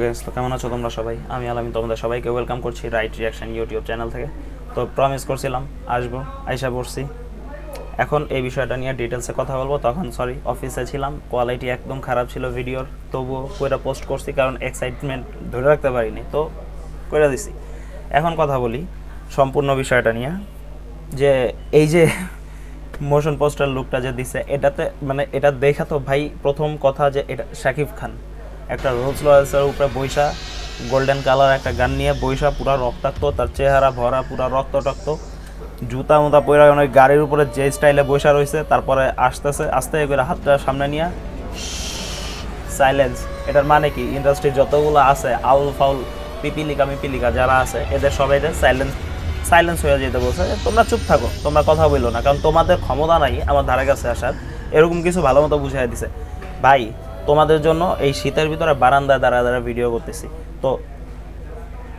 Guess তো কেমন আছো তোমরা সবাই? আমি আলামিন, তোমাদের সবাইকে ওয়েলকাম করছি রাইট রিয়াকশন ইউটিউব চ্যানেল থেকে। তো প্রমিস করছিলাম, আসব, আইসা পড়ছি। এখন এই বিষয়টা নিয়ে ডিটেলসে কথা বলব। তখন সরি অফিসে ছিলাম কোয়ালিটি একদম খারাপ ছিল ভিডিওর তবুও কইরা পোস্ট করছি, কারণ এক্সাইটমেন্ট ধরে রাখতে পারিনি, তো কইরা দিছি। এখন কথা বলি সম্পূর্ণ বিষয়টা নিয়ে, যে এই যে মোশন পোস্টার লুকটা যে দিছে, এটাতে মানে এটা দেখা তো ভাই প্রথম কথা যে এটা শাকিব খান। একটা রোলস রয়েলসের উপরে বৈশা গোল্ডেন কালার একটা গান নিয়ে বৈশা পুরা রক্তাক্ত, তার চেহারা ভরা, পুরা রক্ত টক্ত জুতা মুতা পরে অনেক গাড়ির উপরে যে স্টাইলে বৈশা রয়েছে তারপরে আসতেছে, আস্তে করে হাতটা সামনে নিয়ে সাইলেন্স এটার মানে কি? ইন্ডাস্ট্রি যতগুলো আছে আউল ফাউল পিপিলিকা মিপিলিকা যারা আছে, এদের সবাই সাইলেন্স সাইলেন্স হয়ে যেতে বলছে তোমরা চুপ থাকো, তোমরা কথা বলল না, কারণ তোমাদের ক্ষমতা নাই আমার ধারে কাছে আসার। এরকম কিছু ভালো মতো বুঝাই দিছে। ভাই তোমাদের জন্য এই শীতের ভিতরে বারান্দায় দাঁড়া দাঁড়া ভিডিও করতেছি। তো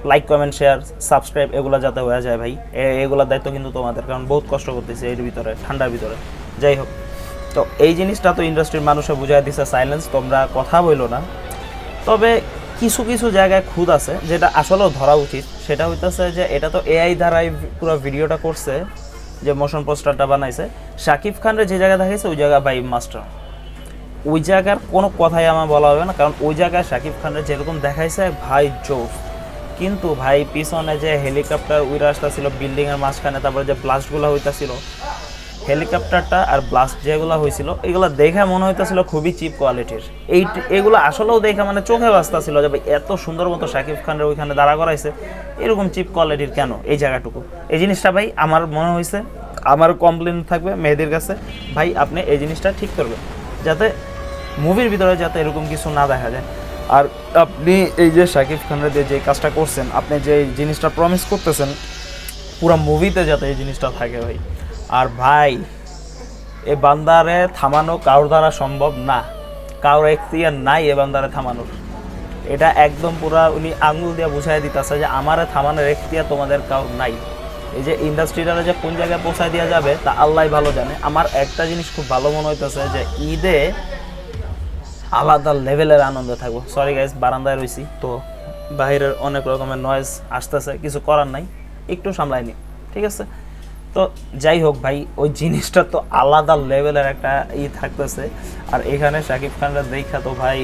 লাইক কমেন্ট শেয়ার সাবস্ক্রাইব এগুলো যাতে হয়ে যায় ভাই। এগুলোর দায়িত্ব কিন্তু তোমাদের, কারণ বহুত কষ্ট করতেছে এর ভিতরে, ঠান্ডার ভিতরে। যাই হোক, তো এই জিনিসটা তো ইন্ডাস্ট্রির মানুষে বুঝাই দিছে সাইলেন্স তোমরা কথা বইলো না। তবে কিছু কিছু জায়গায় খুদ আছে যেটা আসলেও ধরা উচিত। সেটা হইতেছে যে এটা তো এআই দ্বারাই পুরো ভিডিওটা করছে, যে মোশন পোস্টারটা বানাইছে। শাকিব খানের যে জায়গায় দেখাইছে, ওই জায়গা বাই মাস্টার ওই জায়গার কোনো কথাই আমার বলা হবে না, কারণ ওই জায়গায় শাকিব খানের যেরকম দেখাইছে, ভাই জোর কিন্তু ভাই, পিছনে যে হেলিকপ্টার উইরা আসতেছিল বিল্ডিংয়ের মাঝখানে, তারপরে যে ব্লাস্টগুলো হইতাছিল হেলিকপ্টারটা আর ব্লাস্ট যেগুলো হয়েছিল এগুলো দেখে মনে হইতেছিল খুবই চিপ কোয়ালিটির এই এগুলো আসলেও দেখে মানে চোখে বাঁচতেছিল যে ভাই, এত সুন্দর মতো শাকিব খানের ওইখানে দাঁড়া করাইছে, এরকম চিপ কোয়ালিটির কেন এই জায়গাটুকু? এই জিনিসটা ভাই, আমার মনে হয়েছে আমার কমপ্লেন থাকবে মেহেদির কাছে, ভাই, আপনি এই জিনিসটা ঠিক করবেন, যাতে মুভির ভিতরে যাতে এরকম কিছু না দেখা যায়। আর আপনি এই যে শাকিব খানের দিয়ে যে কাজটা করছেন, আপনি যে জিনিসটা প্রমিস করতেছেন, পুরো মুভিতে যাতে এই জিনিসটা থাকে ভাই। আর ভাই, এ বান্দারে থামানো কারোর দ্বারা সম্ভব না। কারোর এখতিয়ার নাই এ বান্দারে থামানোর। এটা একদম পুরা উনি আঙুল দিয়ে বুঝাই দিতেছে যে আমারে থামানোর এখতিয়ার তোমাদের কারোর নাই। এই যে ইন্ডাস্ট্রিটা যে কোন জায়গায় পৌঁছায় দেওয়া যাবে, তা আল্লাহ ভালো জানে। আমার একটা জিনিস খুব ভালো মনে হইতেছে যে ঈদে আলাদা লেভেলের আনন্দ থাকব। সরি গাইজ বারান্দায় রয়েছি তো বাইরের অনেক রকমের নয়েজ আসতেছে, কিছু করার নাই, একটু সামলাইনি ঠিক আছে? তো যাই হোক ভাই, ওই জিনিসটা তো আলাদা লেভেলের একটা ই থাকতেছে। আর এখানে শাকিব খানরা দেখা তো ভাই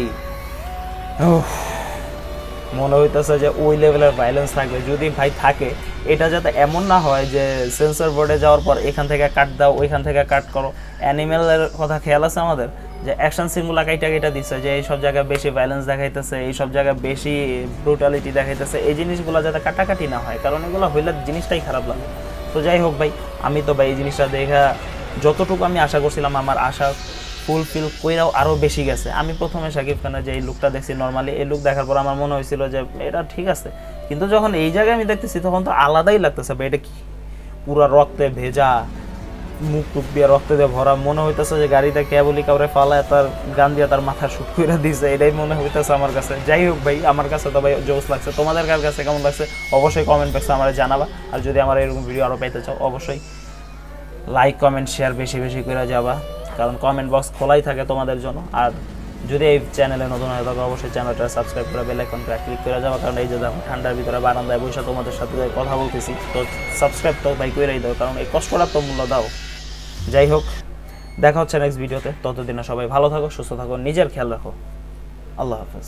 মনে হইতেছে যে ওই লেভেলের ভাইলেন্স থাকবে। যদি ভাই থাকে, এটা যাতে এমন না হয় যে সেন্সর বোর্ডে যাওয়ার পর এখান থেকে কাট দাও, ওইখান থেকে কাট করো। অ্যানিমেলের কথা খেয়াল আছে আমাদের? যে অ্যাকশন সিনগুলা কাইটা কাইটা দিচ্ছে যে এই সব জায়গায় বেশি ভাইলেন্স দেখাইতেছে এই সব জায়গায় বেশি ব্রুটালিটি দেখাইতেছে, এই জিনিসগুলো যাতে কাটাকাটি না হয়, কারণ এগুলো হইলে জিনিসটাই খারাপ লাগে। তো যাই হোক ভাই, আমি তো ভাই এই জিনিসটা দেখা যতটুকু আমি আশা করছিলাম, আমার আশা ফুলফিল কইরাও আরও বেশি গেছে। আমি প্রথমে শাকিব খানের যে এই লুকটা দেখছি নর্মালি এই লুক দেখার পর আমার মনে হয়েছিল যে এটা ঠিক আছে। কিন্তু যখন এই জায়গায় আমি দেখতেছি, তখন তো আলাদাই লাগতেছে ভাই, এটা কি? পুরা রক্তে ভেজা মুখ টুক দিয়ে রক্তে দিয়ে ভরা। মনে হইতেছে যে গাড়িতে কেবলি কাউরে ফালায়, তার গান দিয়ে তার মাথা শুট করে দিয়েছে এটাই মনে হইতেছে আমার কাছে। যাই হোক ভাই, আমার কাছে তো ভাই জোস লাগছে। তোমাদের কার কাছে কেমন লাগছে? অবশ্যই কমেন্ট বক্সে আমার জানাবা। আর যদি আমার এরকম ভিডিও আরও পাইতে চাও, অবশ্যই লাইক কমেন্ট শেয়ার বেশি বেশি করে যাবা। কারণ কমেন্ট বক্স খোলাই থাকে তোমাদের জন্য। আর যদি এই চ্যানেলে নতুন হয়ে থাকো, অবশ্যই চ্যানেলটা সাবস্ক্রাইব করে বেল আইকনটা ক্লিক করে যাওয়া কারণ এই যে দেখো, ঠান্ডার ভিতরে বারান্দায় বসে তোমাদের সাথে কথা বলতেছি। তো সাবস্ক্রাইব তো ভাই করেই দাও, কারণ এই কষ্টটা তো মূল্য দাও। যাই হোক, দেখা হচ্ছে নেক্সট ভিডিওতে ততদিনে সবাই ভালো থাকো, সুস্থ থাকো, নিজের খেয়াল রাখো। আল্লাহ হাফেজ।